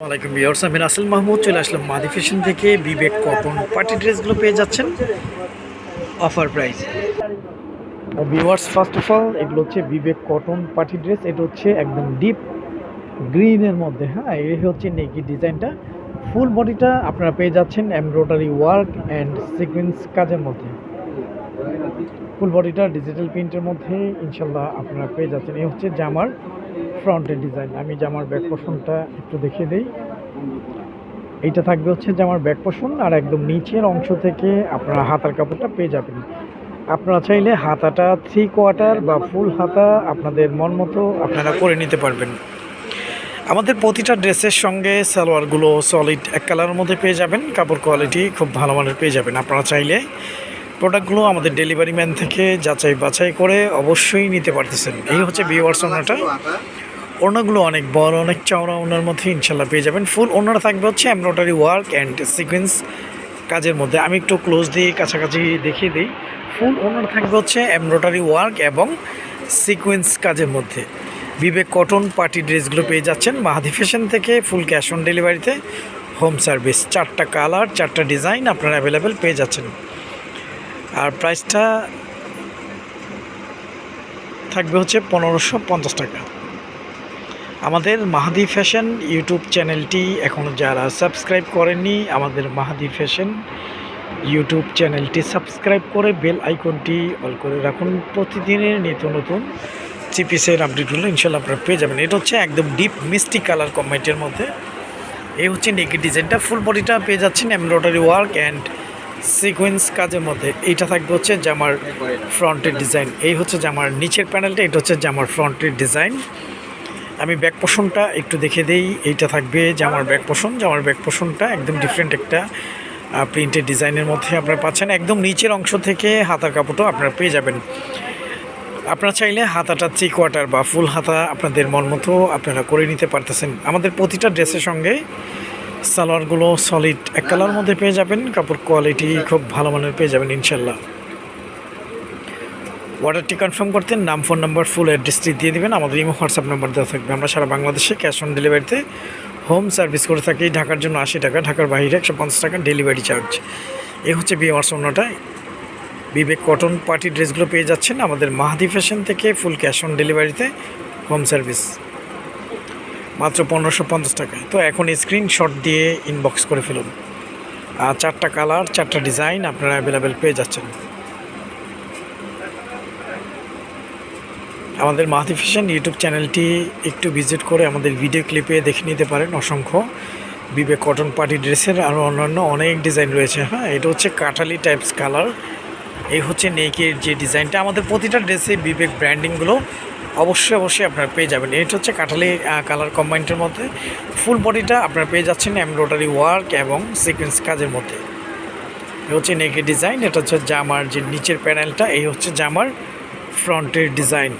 ওয়ালাইকুম বিয়ার্স আমি রাসেল মাহমুদ, চলে আসলাম মাদি ফ্যাশন থেকে। বিবেক কটন পার্টি ড্রেসগুলো পেয়ে যাচ্ছেন। Offer price. Viewers first of all এগুলো হচ্ছে বিবেক কটন পার্টি ড্রেস। এটা হচ্ছে একদম ডিপ গ্রিনের মধ্যে হ্যাঁ? এই হচ্ছে নেকি ডিজাইনটা। ফুল বডিটা আপনারা পেয়ে যাচ্ছেন এমব্রয়ডারি ওয়ার্ক অ্যান্ড সিকোয়েন্স কাজের মধ্যে। ফুল বডিটা ডিজিটাল প্রিন্টের মধ্যে ইনশাল্লাহ আপনারা পেয়ে যাচ্ছেন। এই হচ্ছে জামার ফ্রন্টের ডিজাইন আমি জামার ব্যাক পোর্শনটা একটু দেখিয়ে দিই। এইটা থাকবে হচ্ছে জামার ব্যাক পোর্শন আর একদম নিচের অংশ থেকে আপনারা হাতার কাপড়টা পেয়ে যাবেন। আপনারা চাইলে হাতাটা থ্রি কোয়ার্টার বা ফুল হাতা আপনাদের মন মতো আপনারা করে নিতে পারবেন। আমাদের প্রতিটা ড্রেসের সঙ্গে সালোয়ারগুলো সলিড এক কালারের মধ্যে পেয়ে যাবেন। কাপড় কোয়ালিটি খুব ভালো মানের পেয়ে যাবেন। আপনারা চাইলে প্রোডাক্টগুলো আমাদের ডেলিভারি ম্যান থেকে যাচাই বাছাই করে অবশ্যই নিতে পারতেছেন। এই হচ্ছে বিওয়ার্স ওনাটা ওড়নাগুলো অনেক বড়, অনেক চওড়া, ওনার মধ্যে ইনশাল্লাহ পেয়ে যাবেন। ফুল ওনারা থাকবে হচ্ছে এমব্রয়ডারি ওয়ার্ক অ্যান্ড সিকোয়েন্স কাজের মধ্যে। আমি একটু ক্লোজ দিয়ে কাছাকাছি দেখিয়ে দিই। ফুল ওনার থাকবে হচ্ছে এমব্রয়ডারি ওয়ার্ক এবং সিকোয়েন্স কাজের মধ্যে। বিবেক কটন পার্টি ড্রেসগুলো পেয়ে যাচ্ছেন। মাহাদি ফ্যাশন থেকে ফুল ক্যাশ অন ডেলিভারিতে হোম সার্ভিস চারটা কালার চারটা ডিজাইন আপনারা অ্যাভেলেবেল পেয়ে যাচ্ছেন। আর প্রাইসটা থাকবে হচ্ছে পনেরোশো পঞ্চাশ টাকা। আমাদের মাহাদি ফ্যাশন ইউটিউব চ্যানেলটি এখনও যারা সাবস্ক্রাইব করেননি, আমাদের মাহাদি ফ্যাশন ইউটিউব চ্যানেলটি সাবস্ক্রাইব করে বেল আইকনটি অল করে রাখুন। প্রতিদিনের নিত্য নতুন চিপিসের আপডেটগুলো ইনশাল্লাহ আপনারা পেয়ে যাবেন। এটা হচ্ছে একদম ডিপ মিষ্টি কালার কম্বাইটের মধ্যে। এই হচ্ছে নেকের ডিজাইনটা ফুল বডিটা পেয়ে যাচ্ছেন এমব্রয়ডারি ওয়ার্ক অ্যান্ড সিকোয়েন্স কাজের মধ্যে। এইটা থাকবে হচ্ছে জামার ফ্রন্টের ডিজাইন এই হচ্ছে জামার নিচের প্যানেলটা এটা হচ্ছে জামার ফ্রন্টের ডিজাইন আমি ব্যাক পোষণটা একটু দেখে দেই। এইটা থাকবে জামার ব্যাক পোষণ জামার ব্যাক পোষণটা একদম ডিফারেন্ট একটা প্রিন্টের ডিজাইনের মধ্যে আপনারা পাচ্ছেন। একদম নিচের অংশ থেকে হাতার কাপড়টাও আপনারা পেয়ে যাবেন। আপনারা চাইলে হাতাটা থ্রি কোয়ার্টার বা ফুল হাতা আপনাদের মন মতো আপনারা করে নিতে পারতেছেন। আমাদের প্রতিটা ড্রেসের সঙ্গে সালোয়ারগুলো সলিড এক কালার মধ্যে পেয়ে যাবেন। কাপড় কোয়ালিটি খুব ভালো মানের পেয়ে যাবেন, ইনশাল্লাহ। অর্ডারটি কনফার্ম করতে নাম, ফোন নাম্বার, ফুল অ্যাড্রেসটি দিয়ে দেবেন। আমাদের ইমো, হোয়াটসঅ্যাপ নাম্বার দেওয়া থাকবে। আমরা সারা বাংলাদেশে ক্যাশ অন ডেলিভারিতে হোম সার্ভিস করে থাকি। ঢাকার জন্য আশি টাকা, ঢাকার বাইরে একশো পঞ্চাশ টাকা ডেলিভারি চার্জ। এ হচ্ছে বিয়ে অন্যটা বিবেক কটন পার্টি ড্রেসগুলো পেয়ে যাচ্ছেন আমাদের মাহাদি ফ্যাশন থেকে ফুল ক্যাশ অন ডেলিভারিতে হোম সার্ভিস। মাত্র পনেরোশো পঞ্চাশ টাকায়। তো এখন স্ক্রিনশট দিয়ে ইনবক্স করে ফেলুন। আর চারটা কালার, চারটা ডিজাইন আপনারা অ্যাভেলেবেল পেয়ে যাচ্ছেন। আমাদের মাহাতি ফ্যাশন ইউটিউব চ্যানেলটি একটু ভিজিট করে আমাদের ভিডিও ক্লিপে দেখে নিতে পারেন অসংখ্য। বিবেক কটন পার্টি ড্রেসের আরও অন্যান্য অনেক ডিজাইন রয়েছে হ্যাঁ? এটা হচ্ছে কাঠালি টাইপস কালার। এই হচ্ছে নেকের যে ডিজাইনটা, আমাদের প্রতিটা ড্রেসে বিবেক ব্র্যান্ডিংগুলো অবশ্যই অবশ্যই আপনারা পেয়ে যাবেন। এটা হচ্ছে কাঠালি কালার কম্বাইন্ডের মধ্যে। ফুল বডিটা আপনারা পেয়ে যাচ্ছেন এমব্রয়ডারি ওয়ার্ক এবং সিকোয়েন্স কাজের মধ্যে। এ হচ্ছে নেকের ডিজাইন, এটা হচ্ছে জামার যে নিচের প্যানেলটা, এই হচ্ছে জামার ফ্রন্টের ডিজাইন।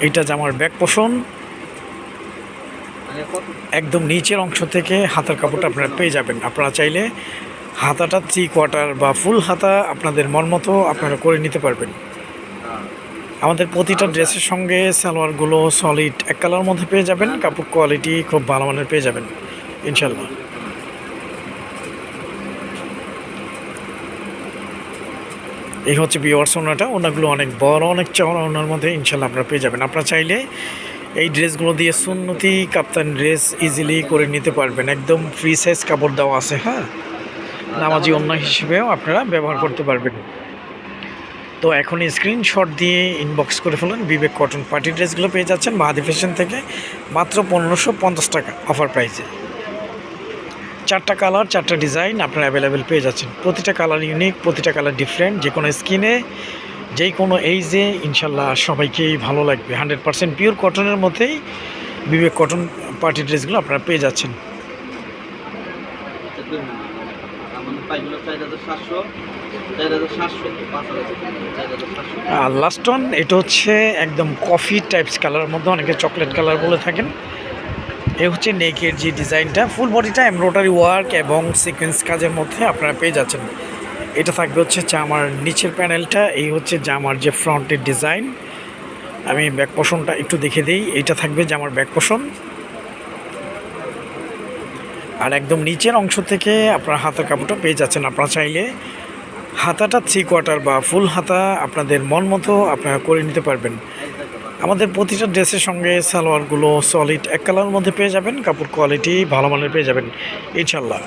এইটা জামার ব্যাক পোষণ মানে একদম নিচের অংশ থেকে হাতার কাপড়টা আপনারা পেয়ে যাবেন। আপনারা চাইলে হাতাটা থ্রি কোয়ার্টার বা ফুল হাতা আপনাদের মন মতো আপনারা করে নিতে পারবেন। হ্যাঁ। আমাদের প্রতিটা ড্রেসের সঙ্গে সালোয়ারগুলো সলিড এক কালার মধ্যে পেয়ে যাবেন। কাপড় কোয়ালিটি খুব ভালো মানের পেয়ে যাবেন ইনশাল্লাহ এই হচ্ছে বিওয়ার্স ওনাটা ওনাগুলো অনেক বড়, অনেক চওড়া ওনার মধ্যে ইনশাল্লাহ আপনারা পেয়ে যাবেন। আপনারা চাইলে এই ড্রেসগুলো দিয়ে সুন্নতি কাপ্তান ড্রেস ইজিলি করে নিতে পারবেন। একদম ফ্রি সাইজ কাপড় দেওয়া আছে হ্যাঁ? নামাজি অন্য হিসেবেও আপনারা ব্যবহার করতে পারবেন। তো এখন স্ক্রিনশট দিয়ে ইনবক্স করে ফেলুন। বিবেক কটন পার্টি ড্রেসগুলো পেয়ে যাচ্ছেন মাহাদি ফ্যাশন থেকে। মাত্র পনেরোশো পঞ্চাশ টাকা অফার প্রাইসে চারটা কালার, চারটা ডিজাইন আপনারা অ্যাভেলেবেল পেয়ে যাচ্ছেন। প্রতিটা কালার ইউনিক প্রতিটা কালার ডিফারেন্ট যে কোনো স্কিনে যেই কোনো এইজে ইনশাল্লাহ সবাইকেই ভালো লাগবে। হান্ড্রেড পার্সেন্ট পিওর কটনের মধ্যেই বিবেক কটন পার্টি ড্রেসগুলো আপনারা পেয়ে যাচ্ছেন। আমাদের পাইগুলো চার হাজার সাতশো চার হাজার সাতশো পাঁচ হাজার চার হাজার সাতশো আর লাস্ট ওয়ান এটা হচ্ছে একদম কফি টাইপস কালারের মধ্যে, অনেকে চকলেট কালার বলে থাকেন। এ হচ্ছে নেকের যে ডিজাইনটা ফুল বডিটা এমব্রয়ডারি ওয়ার্ক এবং সিকোয়েন্স কাজের মধ্যে আপনারা পেয়ে যাচ্ছেন। এটা থাকবে হচ্ছে জামার নিচের প্যানেলটা এই হচ্ছে জামার যে ফ্রন্টের ডিজাইন আমি ব্যাক পোষণটা একটু দেখে দিই এইটা থাকবে জামার ব্যাক পোষণ আর একদম নিচের অংশ থেকে আপনার হাতার কাপড়টা পেয়ে যাচ্ছেন আপনারা চাইলে। হাতাটা থ্রি কোয়ার্টার বা ফুল হাতা আপনাদের মন মতো আপনারা করে নিতে পারবেন। আমাদের প্রতিটা ড্রেসের সঙ্গে সালোয়ারগুলো সলিড এক কালারের মধ্যে পেয়ে যাবেন কাপড় কোয়ালিটি ভালো মানের পেয়ে যাবেন ইনশাল্লাহ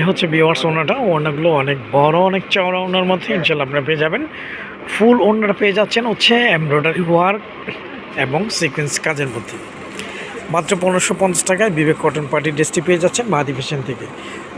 এ হচ্ছে বিওয়ার্স ওনাটা ওনাগুলো অনেক বড় অনেক চওড়া ওনার মধ্যে ইনশাল্লাহ আপনারা পেয়ে যাবেন। ফুল ওনারা পেয়ে যাচ্ছেন হচ্ছে এমব্রয়ডারি ওয়ার্ক এবং সিকোয়েন্স কাজের মধ্যে। মাত্র পনেরোশো পঞ্চাশ টাকায় বিবেক কটন পার্টি ড্রেসটি পেয়ে যাচ্ছেন মাহাদি ফ্যাশন থেকে।